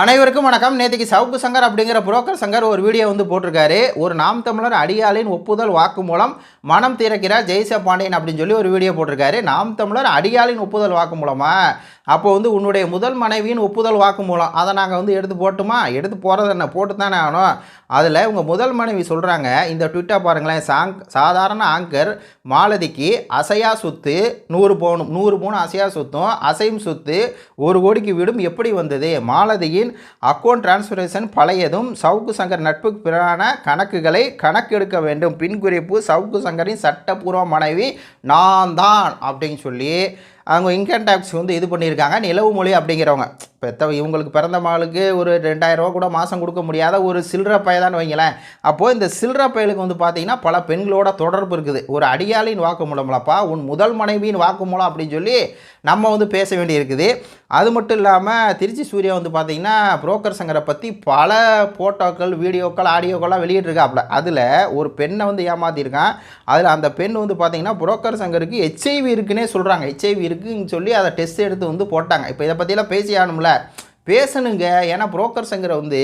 அனைவருக்கும் வணக்கம். நேற்றுக்கு சவுக்கு சங்கர் அப்படிங்கிற புரோக்கர் சங்கர் ஒரு வீடியோ வந்து போட்டிருக்காரு. ஒரு நாம் தமிழர் அடியாளின் ஒப்புதல் வாக்கு மூலம் மனம் திறக்கிறார் ஜெய்ச பாண்டியன் அப்படின்னு சொல்லி ஒரு வீடியோ போட்டிருக்காரு. நாம் தமிழர் அடியாளின் ஒப்புதல் வாக்கு மூலமா? அப்போ வந்து உன்னுடைய முதல் மனைவியின் ஒப்புதல் வாக்கு மூலம். அதை நாங்கள் வந்து எடுத்து போட்டுமா? எடுத்து போகிறது என்ன? போட்டு தானே ஆகணும். அதில் உங்கள் முதல் மனைவி சொல்கிறாங்க இந்த ட்விட்டர் பாருங்களேன். சாங் சாதாரண ஆங்கர் மாலதிக்கு அசையா சொத்து நூறு பவுனும் நூறு பவுன் அசையா சொத்தும் அசையும் சொத்து ஒரு கோடிக்கு வீடும் எப்படி வந்தது? மாலதியின் அக்கௌண்ட் டிரான்ஸ்ஃபரேஷன் பழையதும் சவுக்கு சங்கர் நட்புக்கு பிறான கணக்குகளை கணக்கெடுக்க வேண்டும். பின் குறிப்பு சவுக்கு சங்கரின் சட்டப்பூர்வ மனைவி நான் தான் அப்படின்னு சொல்லி அவங்க இன்கம் டேக்ஸ் வந்து இது பண்ணியிருக்காங்க. நிலவு மொழி அப்படிங்கிறவங்க. இப்போ இவங்களுக்கு பிறந்த மகளுக்கு ஒரு ரெண்டாயிரரூவா கூட மாதம் கொடுக்க முடியாத ஒரு சில்லற பயதான்னு வைங்களேன். அப்போது இந்த சில்லற பயலுக்கு வந்து பார்த்தீங்கன்னா பல பெண்களோட தொடர்பு இருக்குது. ஒரு அடியாளின் வாக்குமூலம்லப்பா உன் முதல் மனைவியின் வாக்கு மூலம் அப்படின்னு சொல்லி நம்ம வந்து பேச வேண்டியிருக்குது. அது மட்டும் இல்லாமல் திருச்சி சூர்யா வந்து பார்த்தீங்கன்னா புரோக்கர் சங்கரை பற்றி பல ஃபோட்டோக்கள் வீடியோக்கள் ஆடியோக்கள்லாம் வெளியிட்டிருக்காப்புல அதில் ஒரு பெண்ணை வந்து ஏமாற்றிருக்கான் அதில் அந்த பெண் வந்து பார்த்தீங்கன்னா புரோக்கர் சங்கருக்கு ஹெச்ஐவி இருக்குன்னே சொல்கிறாங்க ஹெச்ஐவி இருக்குதுன்னு சொல்லி அதை டெஸ்ட் எடுத்து வந்து போட்டாங்க. இப்போ இதை பற்றிலாம் பேசி ஆகணும்ல. பேசணுங்க. ஏன்னா புரோக்கர் சங்கரை வந்து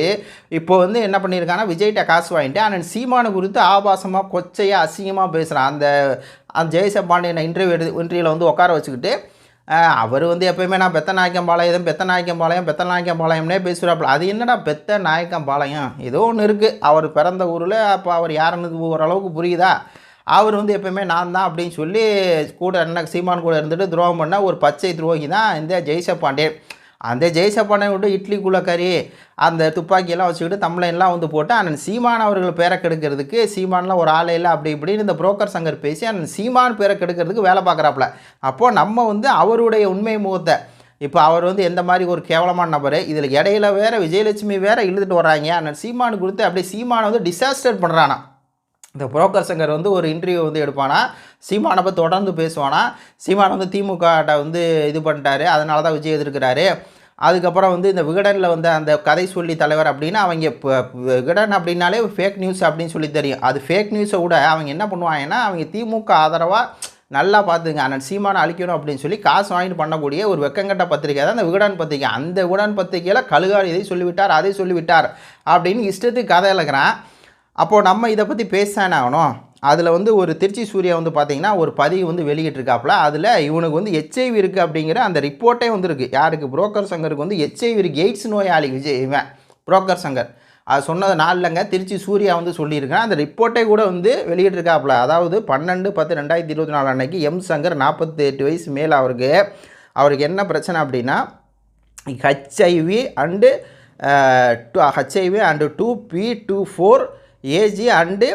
இப்போ வந்து என்ன பண்ணியிருக்காங்கன்னா விஜய்கிட்ட காசு வாங்கிட்டு ஆனால் சீமானு குறித்து ஆபாசமாக கொச்சையாக அசிங்கமாக பேசுகிறான் அந்த அந்த ஜெயச பாண்டியன் இன்டர்வியூ எடு இன்டர்வியூவில் வந்து உட்கார வச்சுக்கிட்டு அவர் வந்து எப்பயுமே நான் பெத்த நாயக்கம்பாளையம் பெத்த நாயக்கம்பாளையம் பெத்த நாயக்கம்பாளையம்னே பேசுகிறாப்புல அது என்னடா பெத்த நாயக்கம்பாளையம் ஏதோ ஒன்று இருக்குது அவர் பிறந்த ஊரில் அப்போ அவர் யாருன்னு ஓரளவுக்கு புரியுதா? அவர் வந்து எப்போயுமே நான் தான் அப்படின்னு சொல்லி கூட என்ன சீமான் கூட இருந்துட்டு துரோகம் பண்ண ஒரு பச்சை துரோகி தான் இந்த ஜெய்ச அந்த ஜெய்ச விட்டு இட்லி கறி அந்த துப்பாக்கியெல்லாம் வச்சுக்கிட்டு தம்ளைன்லாம் வந்து போட்டு அண்ணன் சீமான் அவர்கள் பேரை கெடுக்கிறதுக்கு சீமான்லாம் ஒரு ஆளே இல்லை அப்படி இப்படின்னு இந்த புரோக்கர் சங்கர் பேசி அண்ணன் சீமான் பேரை கெடுக்கிறதுக்கு வேலை பார்க்குறாப்புல. அப்போது நம்ம வந்து அவருடைய உண்மை முகத்தை இப்போ அவர் வந்து எந்த மாதிரி ஒரு கேவலமான நபர் இதில் இடையில வேறு விஜயலட்சுமி வேறு இழுத்துட்டு வர்றாங்க. அண்ணன் சீமானு கொடுத்து அப்படியே சீமானை வந்து டிசாஸ்டர் பண்ணுறானா இந்த புரோக்கர் சங்கர் வந்து ஒரு இன்டர்வியூ வந்து எடுப்பானா? சீமானை பற்றி தொடர்ந்து பேசுவானா? சீமான் வந்து திமுகட்ட வந்து இது பண்ணிட்டாரு. அதனால தான் விஜய் எதிர்க்கிறாரு. அதுக்கப்புறம் வந்து இந்த விகடனில் வந்து அந்த கதை சொல்லி தலைவர் அப்படின்னா அவங்க இப்போ விகடன் அப்படின்னாலே ஃபேக் நியூஸ் அப்படின்னு சொல்லி தெரியும். அது ஃபேக் நியூஸை விட அவங்க என்ன பண்ணுவாங்கன்னா அவங்க திமுக ஆதரவாக நல்லா பார்த்துங்க அண்ணன் சீமானை அழிக்கணும் அப்படின்னு சொல்லி காசு வாங்கிட்டு பண்ணக்கூடிய ஒரு வெக்கங்கட்ட பத்திரிக்கை தான் அந்த விகடன் பத்திரிக்கை அந்த விகடன் பத்திரிக்கையில் கழுகால் இதை சொல்லிவிட்டார் அதை சொல்லிவிட்டார் அப்படின்னு இஷ்டத்துக்கு கதை இழக்கிறான் அப்போது நம்ம இதை பற்றி பேசானே ஆகணும். அதில் வந்து ஒரு திருச்சி சூர்யா வந்து பார்த்தீங்கன்னா ஒரு பதிவு வந்து வெளியிட்டிருக்காப்புல. அதில் இவனுக்கு வந்து ஹெச்ஐவி இருக்குது அப்படிங்கிற அந்த ரிப்போர்ட்டே வந்துருக்கு. யாருக்கு? புரோக்கர் சங்கருக்கு வந்து ஹெச்ஐவி இருக்குது எய்ட்ஸ் நோயாளி விஜய் இவன் புரோக்கர் சங்கர். அது சொன்னது நாளில்ங்க திருச்சி சூர்யா வந்து சொல்லியிருக்கேன் அந்த ரிப்போர்ட்டே கூட வந்து வெளியிட்டிருக்காப்புல. அதாவது பன்னெண்டு பத்து ரெண்டாயிரத்தி இருபத்தி நாலு அன்னைக்கு எம் சங்கர் நாற்பத்தி எட்டு வயசு மேலே அவருக்கு அவருக்கு என்ன பிரச்சனை அப்படின்னா HIV and two HIV and two P two four AG and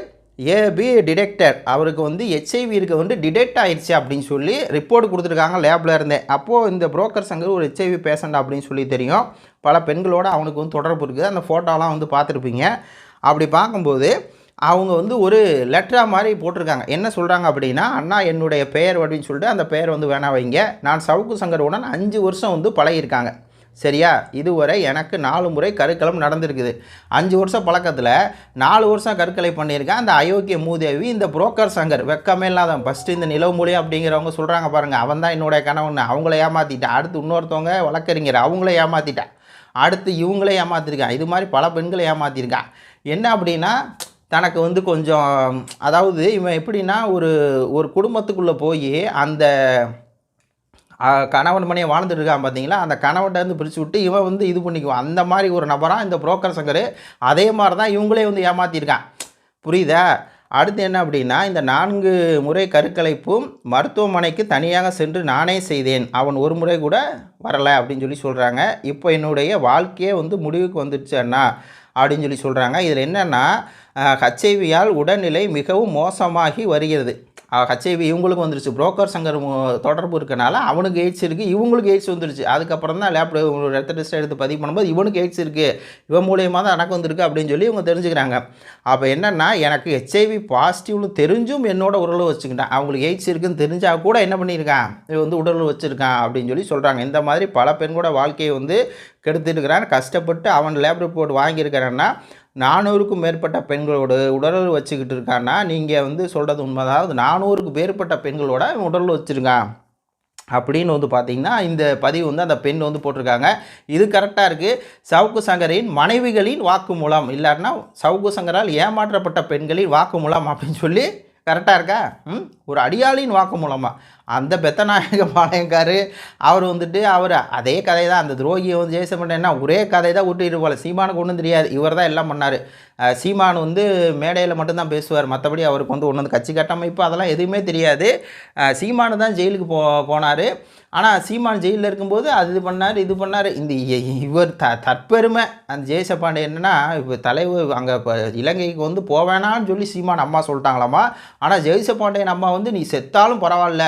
AB detector அவருக்கு வந்து ஹெச்ஐவி இருக்க. வந்து டிடெக்ட் ஆயிடுச்சு அப்படின்னு சொல்லி ரிப்போர்ட் கொடுத்துருக்காங்க. லேபில் இருந்தேன் அப்போது இந்த புரோக்கர் சங்கர் ஒரு ஹெச்ஐவி பேஷண்ட் அப்படின்னு சொல்லி தெரியும். பல பெண்களோட அவனுக்கு வந்து தொடர்பு இருக்குது. அந்த ஃபோட்டோலாம் வந்து பார்த்துருப்பீங்க. அப்படி பார்க்கும்போது அவங்க வந்து ஒரு லெட்டராக மாதிரி போட்டிருக்காங்க. என்ன சொல்கிறாங்க அப்படின்னா அண்ணா என்னுடைய பெயர் அப்படின்னு சொல்லிட்டு அந்த பெயர் வந்து வேணா வைங்க. நான் சவுக்கு சங்கருடன் அஞ்சு வருஷம் வந்து பழகியிருக்காங்க. சரியா? இதுவரை எனக்கு நாலு முறை கருக்கலம் நடந்திருக்குது. அஞ்சு வருஷம் பழக்கத்தில் நாலு வருஷம் கருக்கலை பண்ணியிருக்கேன். அந்த அயோக்கிய மூதேவி இந்த புரோக்கர் சங்கர் வெக்கமே இல்லாதவன். ஃபஸ்ட்டு இந்த நிலவு மொழி அப்படிங்கிறவங்க சொல்கிறாங்க பாருங்கள் அவன் தான் என்னுடைய கணவன். அவங்கள ஏமாற்றிட்டான் அடுத்து இன்னொருத்தவங்க வழக்கறிஞர். அவங்கள ஏமாற்றிட்டான் அடுத்து இவங்களே ஏமாற்றிருக்கான் இது மாதிரி பல பெண்களை ஏமாற்றிருக்கான் என்ன அப்படின்னா தனக்கு வந்து கொஞ்சம் அதாவது இவன் எப்படின்னா ஒரு ஒரு குடும்பத்துக்குள்ளே போய் அந்த கணவன் மனையை வாழ்ந்துட்டு இருக்கான் பார்த்தீங்களா அந்த கணவன் இருந்து பிரித்து விட்டு இவன் வந்து இது பண்ணிக்குவான் அந்த மாதிரி ஒரு நபராக இந்த புரோக்கர் சங்கர் அதே மாதிரி தான் இவங்களே வந்து ஏமாற்றிருக்கான் புரியுதா? அடுத்து என்ன அப்படின்னா இந்த நான்கு முறை கருக்கலைப்பும் மருத்துவமனைக்கு தனியாக சென்று நானே செய்தேன். அவன் ஒரு முறை கூட வரலை அப்படின்னு சொல்லி சொல்கிறாங்க இப்போ என்னுடைய வாழ்க்கையே வந்து முடிவுக்கு வந்துடுச்சு அண்ணா அப்படின்னு சொல்லி சொல்கிறாங்க இதில் என்னென்னா ஹச்ஐவியால் உடல்நிலை மிகவும் மோசமாகி வருகிறது. ஹச்ஐவி இவங்களுக்கு வந்துருச்சு. புரோக்கர் சங்கர் தொடர்பு இருக்கனால அவனுக்கு எய்ட்ஸ் இருக்குது இவங்களுக்கு எய்ட்ஸ் வந்துருச்சு. அதுக்கப்புறம் தான் லேப் ரத்த டெஸ்ட் எடுத்து பதிவு பண்ணும்போது இவனுக்கு எய்ட்ஸ் இருக்குது இவன் மூலியமாக தான் எனக்கு வந்திருக்கு அப்படின்னு சொல்லி இவங்க தெரிஞ்சுக்கிறாங்க. அப்போ என்னென்னா எனக்கு ஹெச்ஐவி பாசிட்டிவ்னு தெரிஞ்சும் என்னோட உடல் வச்சுக்கிட்டான். அவங்களுக்கு எய்ட்ஸ் இருக்குன்னு தெரிஞ்சால் கூட என்ன பண்ணியிருக்கான்? இவன் வந்து உடல் வச்சுருக்கான் அப்படின்னு சொல்லி சொல்கிறாங்க இந்த மாதிரி பல பெண்களோட வாழ்க்கையை வந்து கெடுத்துருக்கிறான். கஷ்டப்பட்டு அவன் லேப் ரிப்போர்ட் வாங்கியிருக்கிறான்னா நானூறுக்கும் மேற்பட்ட பெண்களோடு உடல் வச்சுக்கிட்டு இருக்கான்னா நீங்கள் வந்து சொல்கிறது உண்மை. அதாவது நானூறுக்கு மேற்பட்ட பெண்களோட உடல் வச்சுருக்கான் அப்படின்னு வந்து பார்த்திங்கன்னா இந்த பதிவு வந்து அந்த பெண் வந்து போட்டிருக்காங்க. இது கரெக்டாக இருக்குது சவுக்கு சங்கரின் மனைவிகளின் வாக்குமூலம். இல்லாட்டினா சவுக்கு சங்கரால் ஏமாற்றப்பட்ட பெண்களின் வாக்குமூலம் அப்படின்னு சொல்லி கரெக்டாக இருக்கா? ம்? ஒரு அடியாளின் வாக்குமூலமாக அந்த பெத்தநாயக பாளையங்காரு அவர் வந்துட்டு அவர் அதே கதை தான் அந்த துரோகியை வந்து ஜெயசமன் என்ன ஒரே கதை தான் விட்டுட்டு போல. சீமானுக்கு ஒன்றும் தெரியாது. இவர் தான் எல்லாம் பண்ணார். சீமான் வந்து மேடையில் மட்டும்தான் பேசுவார். மற்றபடி அவருக்கு வந்து ஒன்று வந்து கட்சி கட்டமைப்பு அதெல்லாம் எதுவுமே தெரியாது. சீமானு தான் ஜெயிலுக்கு போ போனார். ஆனால் சீமான் ஜெயிலில் இருக்கும்போது அது இது பண்ணார் இது பண்ணார். இந்த இ- இவர் த தற்பெருமை. அந்த ஜெயசபாண்டே என்னன்னா இப்போ தலைவர் அங்கே இப்போ இலங்கைக்கு வந்து போவேணான்னு சொல்லி சீமான் அம்மா சொல்லிட்டாங்களாம்மா ஆனால் ஜெயசபாண்டியன் அம்மா வந்து நீ செத்தாலும் பரவாயில்ல.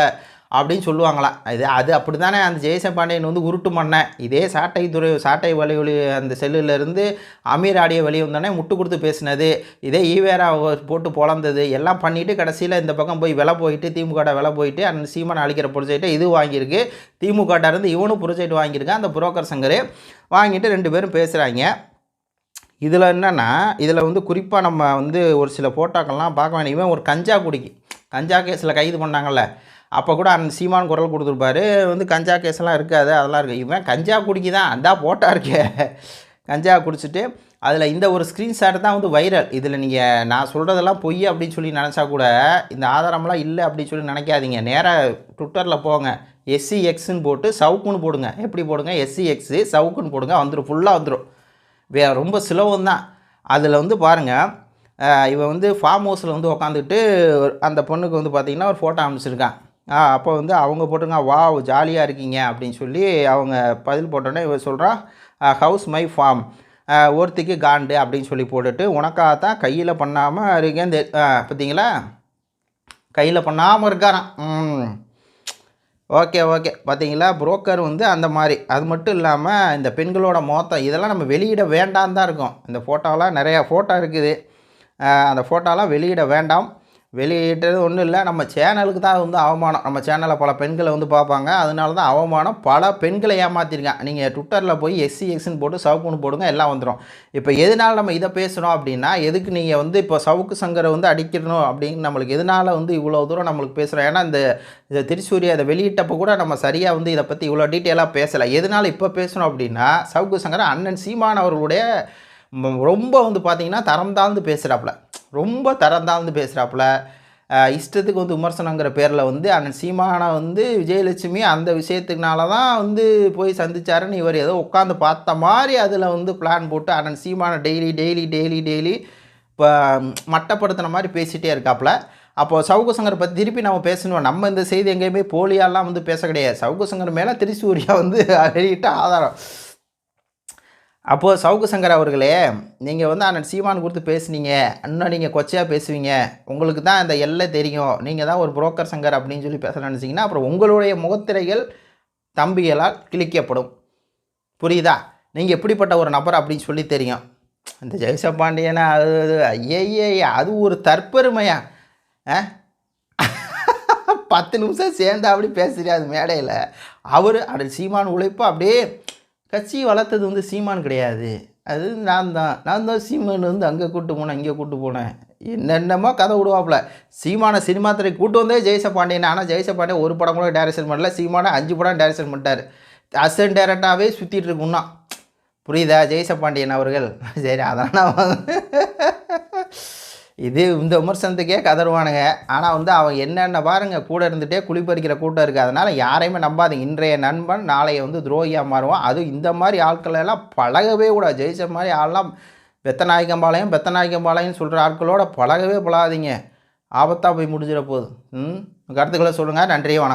அப்படின்னு சொல்லுவாங்களாம் இது அது அப்படி தானே அந்த ஜெயசபாண்டியன் வந்து உருட்டு மண்ணேன் இதே சாட்டை துறை சாட்டை வழி ஒளி அந்த செல்லுலேருந்து அமீர் ஆடிய வெளியே வந்தோடனே முட்டு கொடுத்து பேசினது. இதே ஈவேரா போட்டு பொழந்தது. எல்லாம் பண்ணிவிட்டு கடைசியில் இந்த பக்கம் போய் விலை போயிட்டு திமுக விலை போயிட்டு அந்த சீமான் அழிக்கிற ப்ரொஜெக்டை இது வாங்கியிருக்கு. திமுக இருந்து இவனும் ப்ரொஜெக்ட் வாங்கியிருக்கான் அந்த புரோக்கர் சங்கர் வாங்கிட்டு ரெண்டு பேரும் பேசுகிறாங்க இதில் என்னென்னா இதில் வந்து குறிப்பாக நம்ம வந்து ஒரு சில ஃபோட்டோக்கள்லாம் பார்க்க வேண்டிய இவன் ஒரு கஞ்சா குடிக்கு. கஞ்சா கேஸில் கைது பண்ணாங்கல்ல. அப்போ கூட அந்த சீமான் குரல் கொடுத்துருப்பாரு. வந்து கஞ்சா கேஸ்லாம் இருக்காது அதெல்லாம் இருக்குது இவன் கஞ்சா குடிக்கி தான் அதான் போட்டா இருக்கே. கஞ்சா குடிச்சிட்டு அதில் இந்த ஒரு ஸ்க்ரீன்ஷாட் தான் வந்து வைரல் இதில் நீங்கள் நான் சொல்கிறதெல்லாம் பொய் அப்படின்னு சொல்லி நினச்சா கூட இந்த ஆதாரம்லாம் இல்லை அப்படின்னு சொல்லி நினைக்காதீங்க. நேராக ட்விட்டரில் போங்க. எஸ்சி எக்ஸ்ன்னு போட்டு சவுக்குன்னு போடுங்க. எப்படி போடுங்க? எஸ்சி எக்ஸு சவுக்குன்னு போடுங்க. வந்துடும் ஃபுல்லாக வந்துடும் வே ரொம்ப சுலபம் தான். அதில் வந்து பாருங்கள் இவன் வந்து ஃபார்ம் ஹவுஸில் வந்து உக்காந்துட்டு அந்த பொண்ணுக்கு வந்து பார்த்திங்கன்னா ஒரு ஃபோட்டோ அனுப்பிச்சிருக்கான். ஆ அப்போ வந்து அவங்க போட்டுங்க வா ஜாலியாக இருக்கீங்க அப்படின்னு சொல்லி அவங்க பதில் போட்டோன்னே இவர் சொல்கிறான் ஹவுஸ் மை ஃபார்ம். ஒருத்திக்கு காண்டு அப்படின்னு சொல்லி போட்டுட்டு உனக்காகத்தான் கையில் பண்ணாமல் இருக்கேன். பார்த்தீங்களா கையில் பண்ணாமல் இருக்காரான் ம். Okay okay. பார்த்தீங்களா புரோக்கர் வந்து அந்த மாதிரி. அது மட்டும் இல்லாமல் இந்த பெண்களோட மோத்தம் இதெல்லாம் நம்ம வெளியிட வேண்டாம் தான் இருக்கும். இந்த ஃபோட்டோலாம் நிறையா ஃபோட்டோ இருக்குது. அந்த ஃபோட்டோலாம் வெளியிட வேண்டாம். வெளியிட்டது ஒன்றும் இல்லை. நம்ம சேனலுக்கு தான் வந்து அவமானம். நம்ம சேனலில் பல பெண்களை வந்து பார்ப்பாங்க. அதனால தான் அவமானம். பல பெண்களை ஏமாற்றிருக்கேன் நீங்கள் ட்விட்டரில் போய் எஸ்சி எக்ஸ்ன்னு போட்டு சவுக்குன்னு போடுங்க எல்லாம் வந்துடும் இப்போ எதனால் நம்ம இதை பேசுகிறோம் அப்படின்னா எதுக்கு நீங்கள் வந்து இப்போ சவுக்கு சங்கரை வந்து அடிக்கணும் அப்படின்னு நம்மளுக்கு எதனால் வந்து இவ்வளோ தூரம் நம்மளுக்கு பேசுகிறோம் ஏன்னா இந்த இந்த திருச்சூரி அதை வெளியிட்டப்போ கூட நம்ம சரியாக வந்து இதை பற்றி இவ்வளோ டீட்டெயிலாக பேசலை. எதனால் இப்போ பேசணும் அப்படின்னா சவுக்கு சங்கரை அண்ணன் சீமான் அவர்களுடைய ரொம்ப வந்து பார்த்திங்கன்னா தரம் தாழ்ந்து பேசுகிறாப்புல ரொம்ப தரந்தாழ்ந்து பேசுகிறாப்புல இஷ்டத்துக்கு வந்து விமர்சனங்கிற பேரில் வந்து அண்ணன் சீமானை வந்து விஜயலட்சுமி அந்த விஷயத்துக்குனால தான் வந்து போய் சந்தித்தாருன்னு இவர் ஏதோ உட்காந்து பார்த்த மாதிரி அதில் வந்து பிளான் போட்டு அண்ணன் சீமானை டெய்லி டெய்லி டெய்லி டெய்லி இப்போ மட்டப்படுத்தின மாதிரி பேசிகிட்டே இருக்காப்புல. அப்போது சவுக்கு பற்றி திருப்பி நம்ம பேசணும். நம்ம இந்த செய்தி எங்கேயுமே போலியாலாம் வந்து பேச கிடையாது. சவுகசங்கர் மேலே திருச்சூரியா வந்து வெளியிட்ட ஆதாரம். அப்போது சவுக்கு சங்கர் அவர்களே நீங்கள் வந்து அண்ணன் சீமான் கொடுத்து பேசுனீங்க. இன்னும் நீங்கள் கொச்சையாக பேசுவீங்க. உங்களுக்கு தான் இந்த எல்லை தெரியும். நீங்கள் தான் ஒரு புரோக்கர் சங்கர் அப்படின்னு சொல்லி பேச நினச்சிங்கன்னா அப்புறம் உங்களுடைய முகத்திரைகள் தம்பிகளால் கிழிக்கப்படும். புரியுதா? நீங்கள் எப்படிப்பட்ட ஒரு நபர் அப்படின்னு சொல்லி தெரியும். இந்த ஜெயச பாண்டியனா அது அது ஐயே அது ஒரு தற்பெருமையா? ஆ? பத்து நிமிஷம் சேர்ந்து அப்படி பேசுறியா அது மேடையில்? அவர் அது சீமான் உழைப்பு அப்படியே கட்சி வளர்த்தது வந்து சீமான் கிடையாது. அது நான் தான். நான் தான் சீமான் வந்து அங்கே கூப்பிட்டு போனேன் இங்கே கூட்டு போனேன். என்னென்னமோ கதை விடுவாப்புல. சீமான சினிமா துறை கூட்டு வந்தே ஜெயச பாண்டியன் ஆனால் ஜெயச பாண்டியன் ஒரு படம் கூட டைரக்ஷன் பண்ணல. சீமான அஞ்சு படம் டைரக்ஷன் பண்ணிட்டார். அசன் டேரக்டாகவே சுற்றிட்டு இருக்குன்னா புரியுதா? ஜெயச பாண்டியன் அவர்கள். சரி அதெல்லாம் நான் இது இந்த விமர்சனத்துக்கே கதருவானுங்க. ஆனால் வந்து அவன் என்னென்ன பாருங்கள் கூட இருந்துகிட்டே குளிப்பறிக்கிற கூட்டம் இருக்குது அதனால் யாரையுமே நம்பாதீங்க. இன்றைய நண்பன் நாளைய வந்து துரோகியாக மாறுவான். அதுவும் இந்த மாதிரி ஆட்களெல்லாம் பழகவே கூடாது. ஜெயிச்ச மாதிரி ஆள்லாம் பெத்தநாயக்கம்பாளையம் பெத்தநாயக்கம்பாளையம் சொல்கிற ஆட்களோட பழகவே பழகாதீங்க ஆபத்தாக போய் முடிஞ்சிட போகுது. ம்? கருத்துக்களை சொல்லுங்கள் நன்றி வணக்கம்.